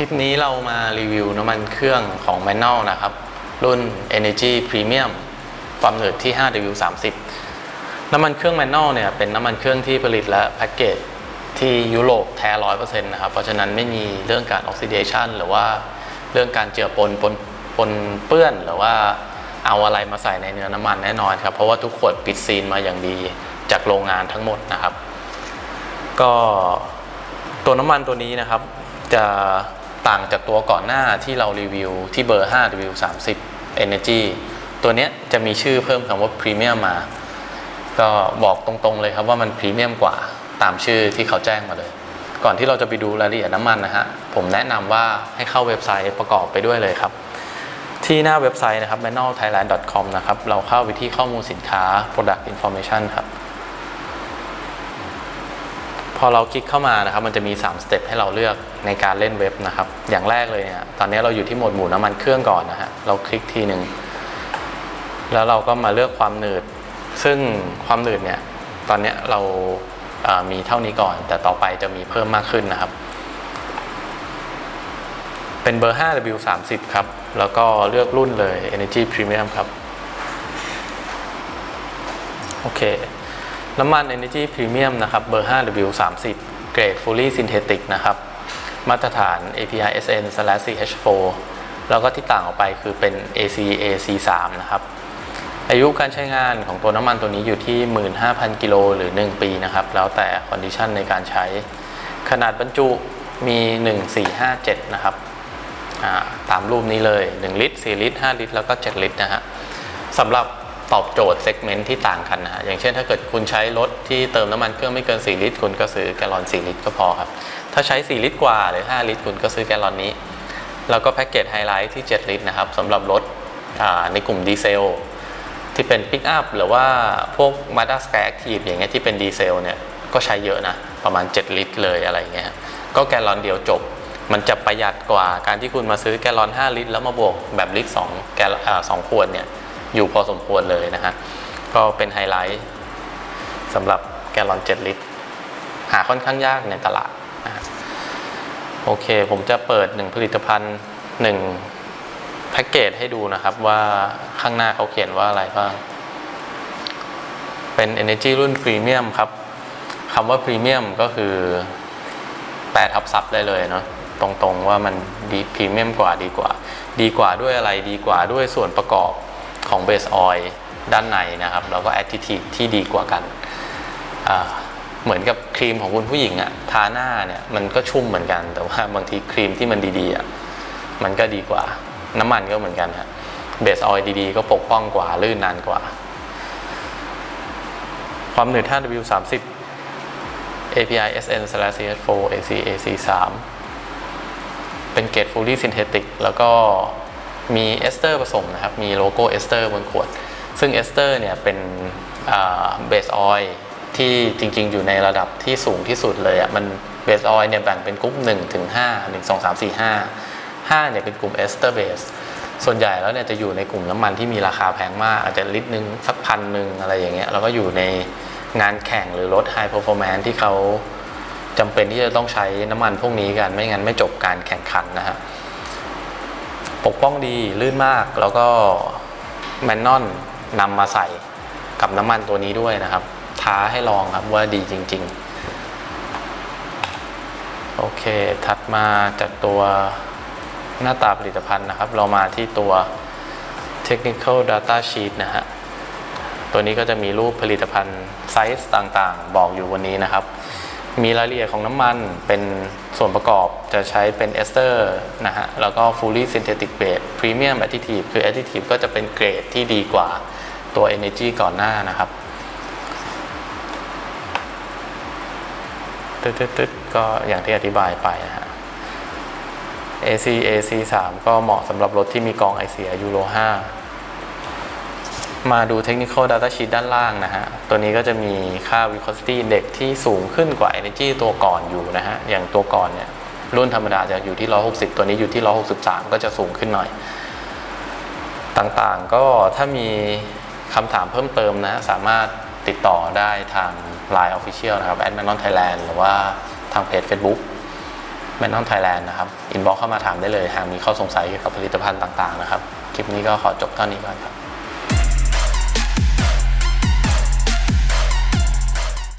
ลิปนี้เรามารีวิวน้ำมันเครื่องของ m a n u a l นะครับ รุ่น Energy Premium ความหนืดที่ 5W30 น้ำมันเครื่อง m a n u a l เนี่ยเป็นน้ำมันเครื่องที่ผลิตและแพ็กเกจที่ยุโรปแท้100%นะครับ เพราะฉะนั้นไม่มีเรื่องการออกซิเดชันหรือว่าเรื่องการเจือปนปนปนเปื้อนหรือว่าเอาอะไรมาใส่ในเนื้อน้ำมันแน่นอนครับ เพราะว่าทุกขวดปิดซีนมาอย่างดีจากโรงงานทั้งหมดนะครับ ก็ตัวน้ำมันตัวนี้นะครับจะ ต่างจากตัวก่อนหน้าที่เรารีวิวที่เบอร์ 5W30 Energy ตัวเนี้ยจะมีชื่อเพิ่มคำว่าพรีเมียมมา ก็บอกตรงๆเลยครับว่ามันพรีเมียมกว่าตามชื่อที่เขาแจ้งมาเลย ก่อนที่เราจะไปดูรายละเอียดน้ำมันนะฮะ ผมแนะนำว่าให้เข้าเว็บไซต์ประกอบไปด้วยเลยครับ ที่หน้าเว็บไซต์นะครับ manualthailand.com นะครับ เราเข้าไปที่ข้อมูลสินค้า product information ครับ พอเราคลิกเข้ามานะครับมันจะมี 3 สเต็ปให้เราเลือกในการเล่นเว็บนะครับ อย่างแรกเลยเนี่ยตอนนี้เราอยู่ที่โหมดหมู่น้ำมันเครื่องก่อนนะฮะเราคลิกทีหนึ่งแล้วเราก็มาเลือกความหนืด ซึ่งความหนืดเนี่ยตอนนี้เราเอ่อมีเท่านี้ก่อน แต่ต่อไปจะมีเพิ่มมากขึ้นนะครับ เป็นเบอร์ 5W30 ครับ แล้วก็เลือกรุ่นเลย Energy Premium ครับ โอเค น้ำมัน Energy Premium นะครับเบอร์ 5W30 เกรด Fully Synthetic นะครับ มาตรฐาน API SN/CH4 แล้วก็ที่ต่างออกไปคือเป็น ACAC3 นะครับ อายุการใช้งานของตัวน้ำมันตัวนี้อยู่ที่ 15,000 กิโลหรือ 1 ปีนะครับ แล้วแต่คอนดิชันในการใช้ ขนาดบรรจุมี 1457 นะครับ ตามรูปนี้เลย 1 ลิตร 4 ลิตร 5 ลิตร แล้วก็ 7 ลิตรนะฮะสำหรับ ตอบโจทย์เซกเมนต์ที่ต่างกันนะฮะอย่างเช่นถ้าเกิดคุณใช้รถที่เติมน้ำมันเครื่องไม่เกิน 4 ลิตร คุณก็ซื้อแกลลอน 4 ลิตรก็พอครับ ถ้าใช้ 4 ลิตรกว่าหรือ 5 ลิตร คุณก็ซื้อแกลลอนนี้ แล้วก็แพ็กเกจไฮไลท์ที่ 7 ลิตรนะครับสำหรับรถในกลุ่มดีเซลที่เป็นปิกอัพหรือว่าพวก Mazda Sky Active อย่างเงี้ยที่เป็นดีเซลเนี่ยก็ใช้เยอะนะ ประมาณ 7 ลิตรเลยอะไรเงี้ยก็แกลลอนเดียวจบ มันจะประหยัดกว่าการที่คุณมาซื้อแกลลอน 5 ลิตร แล้วมาบวกแบบลิตร2แกลสองขวดเนี่ย อยู่พอสมควรเลยนะฮะ ก็เป็นไฮไลท์สำหรับแกลลอน 7 ลิตร หาค่อนข้างยากในตลาดนะะโอเค ผมจะเปิดหนึ่งผลิตภัณฑ์หนึ่งแพ็กเกจให้ดูนะครับว่าข้างหน้าเขาเขียนว่าอะไรบ้าง เป็น Energy รุ่นพรีเมียมครับคำว่าพรีเมียมก็คือแปลทับซับได้เลยเนาะตรงๆว่ามันดีพรีเมียมกว่าดีกว่า ดีกว่าด้วยอะไรดีกว่าด้วยส่วนประกอบ ของเบสออยล์ด้านในนะครับ แล้วก็แอ d ดิทีที่ดีกว่ากัน เหมือนกับครีมของคุณผู้หญิงอะทาหน้าเนี่ยมันก็ชุ่มเหมือนกัน แต่ว่าบางทีครีมที่มันดีๆอะมันก็ดีกว่า น้ำมันก็เหมือนกันฮะเบสออยล์ดีๆ ก็ปกป้องกว่าลื่นนานกว่า ความหนืด 5W30 API SN/CH4 ACAC3 เป็นเกรด fully synthetic แล้วก็ มีเอสเตอร์ผสมนะครับ มีโลโก้เอสเตอร์บนขวด ซึ่งเอสเตอร์เนี่ยเป็นเบสออยล์ที่จริงๆ อยู่ในระดับที่สูงที่สุดเลยอะ่ะ มันเบสออยล์เนี่ยแบ่งเป็นกลุ่ม1ถึง5 1 2 3 4 5 5เนี่ยเป็นกลุ่มเอสเตอร์เบสส่วนใหญ่แล้วเนี่ยจะอยู่ในกลุ่มน้ำมันที่มีราคาแพงมาก อาจจะลิตรหนึ่งสักพันหนึ่งอะไรอย่างเงี้ยแล้วก็อยู่ในงานแข่งหรือรถไฮ p e r f o r m a n c e ที่เขาจำเป็นที่จะต้องใช้น้ำมันพวกนี้กัน ไม่งั้นไม่จบการแข่งขันนะฮะ ปกป้องดีลื่นมากแล้วก็แมนนอนนำมาใส่กับน้ำมันตัวนี้ด้วยนะครับ ท้าให้ลองครับว่าดีจริง ๆ โอเค ถัดมาจากตัวหน้าตาผลิตภัณฑ์นะครับ เรามาที่ตัว technical data sheet นะฮะ ตัวนี้ก็จะมีรูปผลิตภัณฑ์ไซส์ต่างๆ บอกอยู่วันนี้นะครับ มีรายละเอียดของน้ำมันเป็นส่วนประกอบจะใช้เป็นเอสเตอร์นะฮะ แล้วก็ fully synthetic grade premium additive คือ additive ก็จะเป็นเกรดที่ดีกว่าตัว energy ก่อนหน้านะครับตึ๊ดๆๆก็อย่างที่อธิบายไปนะฮะ AC AC 3ก็เหมาะสำหรับรถที่มีกองไอเสียยูโร5 มาดู Technical Data Sheet ด้านล่างนะฮะ ตัวนี้ก็จะมีค่า Viscosity Index ที่สูงขึ้นกว่า Energy ตัวก่อนอยู่นะฮะ อย่างตัวก่อนเนี่ยรุ่นธรรมดาจะอยู่ที่ 160 ตัวนี้อยู่ที่ 163 ก็จะสูงขึ้นหน่อย ต่างๆก็ถ้ามีคำถามเพิ่มเติมนะ สามารถติดต่อได้ทาง Line Official นะครับ a d m a n o n Thailand หรือว่าทางเพจ Facebook แมนนอนไทยแลนด์นะครับ อินบ็อกเข้ามาถามได้เลย หากมีข้อสงสัยเกี่ยวกับผลิตภัณฑ์ต่างๆนะครับ คลิปนี้ก็ขอจบเท่านี้ก่อนครับ